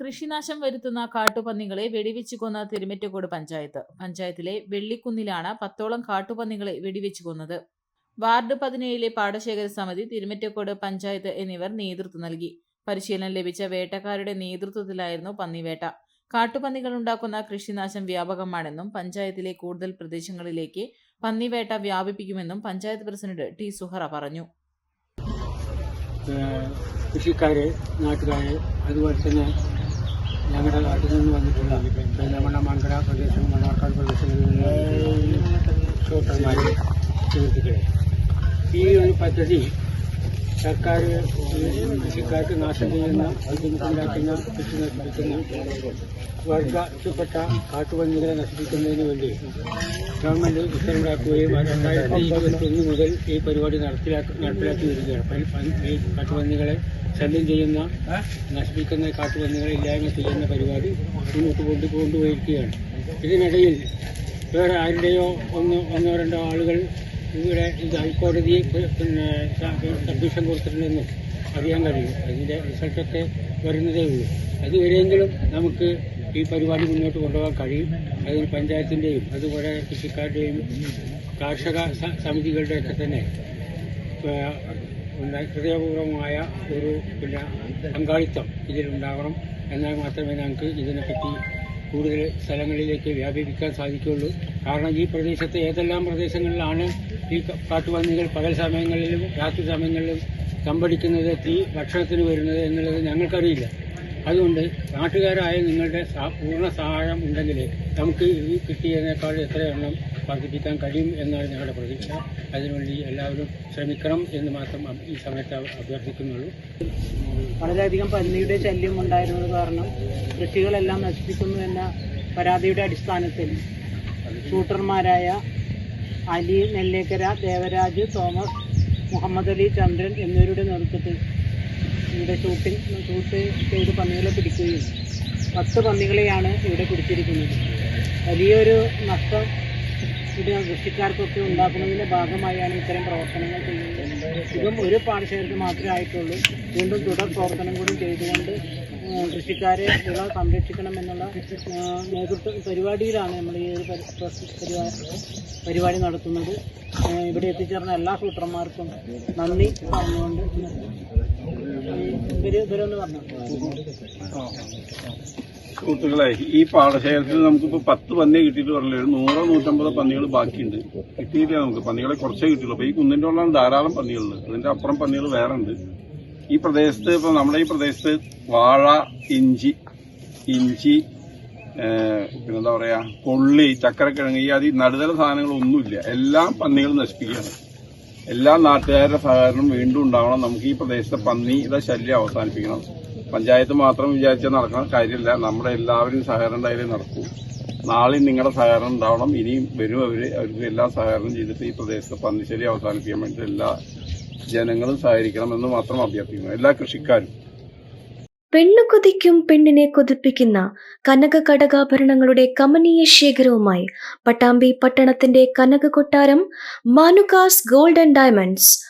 കൃഷിനാശം വരുത്തുന്ന കാട്ടുപന്നികളെ വെടിവെച്ചു കൊന്ന തിരുമറ്റക്കോട് പഞ്ചായത്ത്. പഞ്ചായത്തിലെ വെള്ളിക്കുന്നിലാണ് പത്തോളം കാട്ടുപന്നികളെ വെടിവെച്ചു കൊന്നത്. വാർഡ് പതിനേഴിലെ പാടശേഖര സമിതി തിരുമറ്റക്കോട് പഞ്ചായത്ത് എന്നിവർ നേതൃത്വം നൽകി. പരിശീലനം ലഭിച്ച വേട്ടക്കാരുടെ നേതൃത്വത്തിലായിരുന്നു പന്നിവേട്ട. കാട്ടുപന്നികൾ ഉണ്ടാക്കുന്ന കൃഷിനാശം വ്യാപകമാണെന്നും പഞ്ചായത്തിലെ കൂടുതൽ പ്രദേശങ്ങളിലേക്ക് പന്നിവേട്ട വ്യാപിപ്പിക്കുമെന്നും പഞ്ചായത്ത് പ്രസിഡന്റ് ടി സുഹറ പറഞ്ഞു. കൃഷിക്കാരെ നാട്ടുകാര് അതുപോലെ തന്നെ ഞങ്ങളുടെ നാട്ടിൽ നിന്ന് വന്നിട്ടുള്ള പെരുന്തമണ്ണ മങ്കട പ്രദേശം മണ്ണാർക്കാട് പ്രദേശങ്ങളിൽ നിന്ന് ഷോട്ടർമാർ സുഹൃത്തുക്കളെ ഈ ഒരു പദ്ധതി സർക്കാർ കൃഷിക്കാർക്ക് നാശം ചെയ്യുന്ന ബുദ്ധിമുട്ടുണ്ടാക്കുന്ന കൃഷി നശിപ്പിക്കുന്ന വർഗത്തിൽപ്പെട്ട കാട്ടുപന്നികളെ നശിപ്പിക്കുന്നതിന് വേണ്ടി ഗവൺമെന്റ് ഉത്തരവിറക്കുകയും രണ്ടായിരത്തി ഇരുപത്തി ഒന്ന് മുതൽ ഈ പരിപാടി നടപ്പിലാക്കി നടപ്പിലാക്കി വരികയാണ് ഈ കാട്ടുപന്നികളെ ശല്യം ചെയ്യുന്ന നശിപ്പിക്കുന്ന കാട്ടുപന്നികളെ ഇല്ലായ്മ ചെയ്യുന്ന പരിപാടി മുന്നോട്ട് കൊണ്ടു കൊണ്ടുപോയിരിക്കുകയാണ്. ഇതിനിടയിൽ വേറെ ആരുടെയോ ഒന്ന് ഒന്നോ രണ്ടോ ആളുകൾ ഇവിടെ ഇത് ഹൈക്കോടതിയെ പിന്നെ സബ്മിഷൻ കൊടുത്തിട്ടുണ്ടെന്നും അറിയാൻ കഴിയും. അതിന്റെ റിസൾട്ടൊക്കെ വരുന്നതേ ഉള്ളൂ. അതുവരെയെങ്കിലും നമുക്ക് ഈ പരിപാടി മുന്നോട്ട് കൊണ്ടുപോകാൻ കഴിയും. അതിന് പഞ്ചായത്തിന്റെയും അതുപോലെ കൃഷിക്കാരുടെയും കാർഷിക സമിതികളുടെയൊക്കെ തന്നെ ഹൃദയപൂർവമായ ഒരു പിന്നെ പങ്കാളിത്തം ഇതിലുണ്ടാവണം. എന്നാൽ മാത്രമേ ഞങ്ങൾക്ക് ഇതിനെപ്പറ്റി കൂടുതൽ സ്ഥലങ്ങളിലേക്ക് വ്യാപിപ്പിക്കാൻ സാധിക്കുകയുള്ളൂ. കാരണം ഈ പ്രദേശത്ത് ഏതെല്ലാം പ്രദേശങ്ങളിലാണ് ഈ കാട്ടുപന്നികൾ പകൽ സമയങ്ങളിലും രാത്രി സമയങ്ങളിലും തമ്പടിക്കുന്നത് തീ ഭക്ഷണത്തിന് വരുന്നത് എന്നുള്ളത് ഞങ്ങൾക്കറിയില്ല. അതുകൊണ്ട് നാട്ടുകാരായ നിങ്ങളുടെ പൂർണ സഹായം ഉണ്ടെങ്കിൽ നമുക്ക് ഈ കിട്ടിയതിനേക്കാൾ എത്ര എണ്ണം വർദ്ധിപ്പിക്കാൻ കഴിയും എന്നാണ് ഞങ്ങളുടെ പ്രതീക്ഷ. അതിനുവേണ്ടി എല്ലാവരും ശ്രമിക്കണം എന്ന് മാത്രം ഈ സമയത്ത് അഭ- അഭ്യർത്ഥിക്കുന്നുള്ളൂ. വളരെയധികം പന്നിയുടെ ശല്യം ഉണ്ടായിരുന്നത് കാരണം കൃഷികളെല്ലാം നശിപ്പിക്കുന്നു എന്ന പരാതിയുടെ അടിസ്ഥാനത്തിൽ ഷൂട്ടർമാരായ അലി നെല്ലേക്കര ദേവരാജ് തോമസ് മുഹമ്മദ് അലി ചന്ദ്രൻ എന്നിവരുടെ നേതൃത്വത്തിൽ ഇവിടെ ഷൂട്ടിംഗ് ഷൂട്ട് ചെയ്ത് പന്നികളെ പിടിക്കുകയും പത്ത് പന്നികളെയാണ് ഇവിടെ പിടിച്ചിരിക്കുന്നത്. വലിയൊരു നഷ്ടം ഇത് കൃഷിക്കാർക്കൊക്കെ ഉണ്ടാക്കുന്നതിന്റെ ഭാഗമായാണ് ഇത്തരം പ്രവർത്തനങ്ങൾ ചെയ്യുന്നത്. ഇതും ഒരു പാടശേഖരത്തിൽ മാത്രമേ ആയിട്ടുള്ളൂ. വീണ്ടും തുടർ പ്രവർത്തനം കൂടി ചെയ്തുകൊണ്ട് കൃഷിക്കാരെ വിള സംരക്ഷിക്കണം എന്നുള്ള നേതൃത്വ പരിപാടിയിലാണ് നമ്മൾ ഈ ഒരു പരിപാടി നടത്തുന്നത്. ഇവിടെ എത്തിച്ചേർന്ന എല്ലാ സൂത്രന്മാർക്കും നന്ദി പറഞ്ഞുകൊണ്ട് ഇവർ ഇവരൊന്ന് പറഞ്ഞു? സുഹൃത്തുക്കളെ ഈ പാടശേഖരത്തിൽ നമുക്കിപ്പോ പത്ത് പന്നിയെ കിട്ടിയിട്ട് പറഞ്ഞില്ല? നൂറോ നൂറ്റമ്പതോ പന്നികൾ ബാക്കിയുണ്ട്. കിട്ടിയില്ല നമുക്ക്. പന്നികളെ കുറച്ചേ കിട്ടിയുള്ളൂ. അപ്പൊ ഈ കുന്നിന്റെ ഉള്ളിലാണ് ധാരാളം പന്നികളുണ്ട് അതിന്റെ അപ്പുറം പന്നികൾ വേറെ ഉണ്ട് ഈ പ്രദേശത്ത് ഇപ്പൊ നമ്മുടെ ഈ പ്രദേശത്ത് വാഴ ഇഞ്ചി ഇഞ്ചി പിന്നെന്താ പറയാ കൊള്ളി ചക്കരക്കിഴങ്ങ് ഈ അതി നടുതല സാധനങ്ങളൊന്നുമില്ല. എല്ലാം പന്നികൾ നശിപ്പിക്കുകയാണ്. എല്ലാ നാട്ടുകാരുടെ സഹകരണം വീണ്ടും ഉണ്ടാവണം. നമുക്ക് ഈ പ്രദേശത്തെ പന്നിയുടെ ശല്യം അവസാനിപ്പിക്കണം. പഞ്ചായത്ത് മാത്രം വിചാരിച്ചാൽ നടക്കുന്ന കാര്യമില്ല. നമ്മുടെ എല്ലാവരും സഹകരണം ഉണ്ടായാലേ നടക്കൂ. നാളെ നിങ്ങളുടെ സഹകരണം ഉണ്ടാവണം. ഇനിയും വരും അവർ അവർക്ക് എല്ലാ സഹകരണം ചെയ്തിട്ട് ഈ പ്രദേശത്ത് പന്നിശ്ശേരി അവസാനിപ്പിക്കാൻ വേണ്ടി എല്ലാ ജനങ്ങളും സഹകരിക്കണമെന്ന് മാത്രം അഭ്യർത്ഥിക്കുന്നു. എല്ലാ കൃഷിക്കാരും. പെണ്ണു കൊതിക്കും പെണ്ണിനെ കൊതിപ്പിക്കുന്ന കനക കടകാഭരണങ്ങളുടെ കമനീയ ശേഖരവുമായി പട്ടാമ്പി പട്ടണത്തിന്റെ Kanaka Kottaram Manukas gold and diamonds